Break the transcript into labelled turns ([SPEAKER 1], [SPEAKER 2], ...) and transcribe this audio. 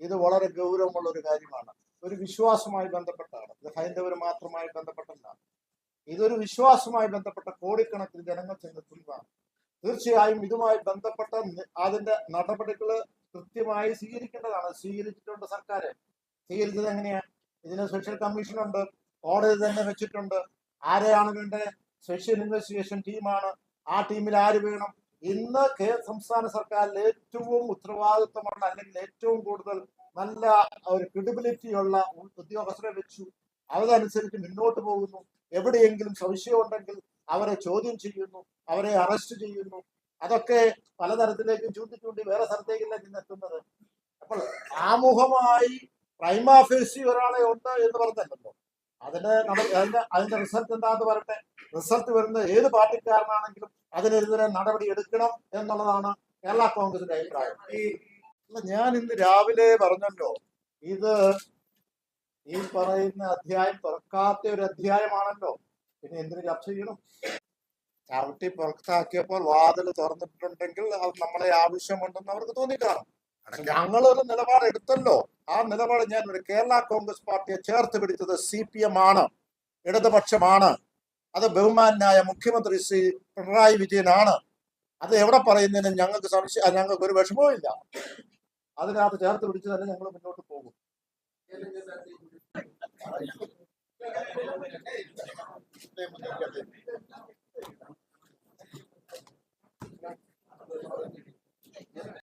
[SPEAKER 1] ഇത് വളരെ ഗൗരവമുള്ള ഒരു കാര്യമാണ്. ഒരു വിശ്വാസമായി ബന്ധപ്പെട്ടാണ് ഇത് ഹൈന്ദവർ മാത്രമായി ബന്ധപ്പെട്ടതാണ് ഇതൊരു വിശ്വാസമായി ബന്ധപ്പെട്ട കോടിക്കണക്കിന് ജനങ്ങൾ ചെന്നെത്തുന്നതാണ് തീർച്ചയായും ഇതുമായി ബന്ധപ്പെട്ട അതിന്റെ നടപടികൾ കൃത്യമായി സ്വീകരിക്കേണ്ടതാണ്. സ്വീകരിച്ചിട്ടുണ്ട് സർക്കാർ സ്വീകരിച്ചത് എങ്ങനെയാ? ഇതിന് സ്പെഷ്യൽ കമ്മീഷൻ ഉണ്ട്. കോടതി തന്നെ വെച്ചിട്ടുണ്ട്. ആരെയാണ് വേണ്ടത്? സ്പെഷ്യൽ ഇൻവെസ്റ്റിഗേഷൻ ടീമാണ് ആ ടീമിൽ ആര് വേണം? ഇന്ന് കേ സംസ്ഥാന സർക്കാരിൽ ഏറ്റവും ഉത്തരവാദിത്വമുള്ള അല്ലെങ്കിൽ ഏറ്റവും കൂടുതൽ നല്ല ഒരു ക്രെഡിബിലിറ്റി ഉള്ള ഉദ്യോഗസ്ഥരെ വെച്ചു. അതനുസരിച്ച് മുന്നോട്ട് പോകുന്നു. എവിടെയെങ്കിലും സംശയം ഉണ്ടെങ്കിൽ അവരെ ചോദ്യം ചെയ്യുന്നു. അവരെ അറസ്റ്റ് ചെയ്യുന്നു. അതൊക്കെ പലതരത്തിലേക്കും ചൂണ്ടി ചൂണ്ടി വേറെ സ്ഥലത്തേക്കല്ല ഇന്ന് എത്തുന്നത് അപ്പോൾ ആമുഖമായി പ്രൈമാഫേസി ഒരാളെ ഉണ്ട് എന്ന് പറഞ്ഞല്ലോ. അതിന്റെ അതിന്റെ അതിന്റെ റിസൾട്ട് എന്താന്ന് പറയട്ടെ? റിസൾട്ട് വരുന്ന ഏത് പാർട്ടിക്കാരനാണെങ്കിലും അതിനെതിരെ നടപടി എടുക്കണം എന്നുള്ളതാണ് കേരള കോൺഗ്രസിന്റെ അഭിപ്രായം. ഈ ഞാൻ ഇന്ന് രാവിലെ പറഞ്ഞല്ലോ ഇത് ഈ പറയുന്ന അധ്യായം തുറക്കാത്ത ഒരു അധ്യായമാണല്ലോ. പിന്നെ എന്തിനു ചർച്ച ചെയ്യണം? ചവിട്ടി പുറത്താക്കിയപ്പോൾ വാതിൽ തുറന്നിട്ടുണ്ടെങ്കിൽ അത് നമ്മളെ ആവശ്യമുണ്ടെന്ന് അവർക്ക് തോന്നിക്കാണും ഞങ്ങളൊരു നിലപാട് എടുത്തല്ലോ. ആ നിലപാട് ഞാൻ ഒരു കേരള കോൺഗ്രസ് പാർട്ടിയെ ചേർത്ത് പിടിച്ചത് സി പി എം ആണ് ഇടതുപക്ഷമാണ്. അത് ബഹുമാനായ മുഖ്യമന്ത്രി ശ്രീ പിണറായി വിജയനാണ്. അത് എവിടെ പറയുന്നതിന് ഞങ്ങൾക്ക് സംശയം ഞങ്ങൾക്ക് ഒരു വിഷമവും ഇല്ല. അതിനകത്ത് ചേർത്ത് പിടിച്ച് തന്നെ ഞങ്ങൾ മുന്നോട്ട് പോകും.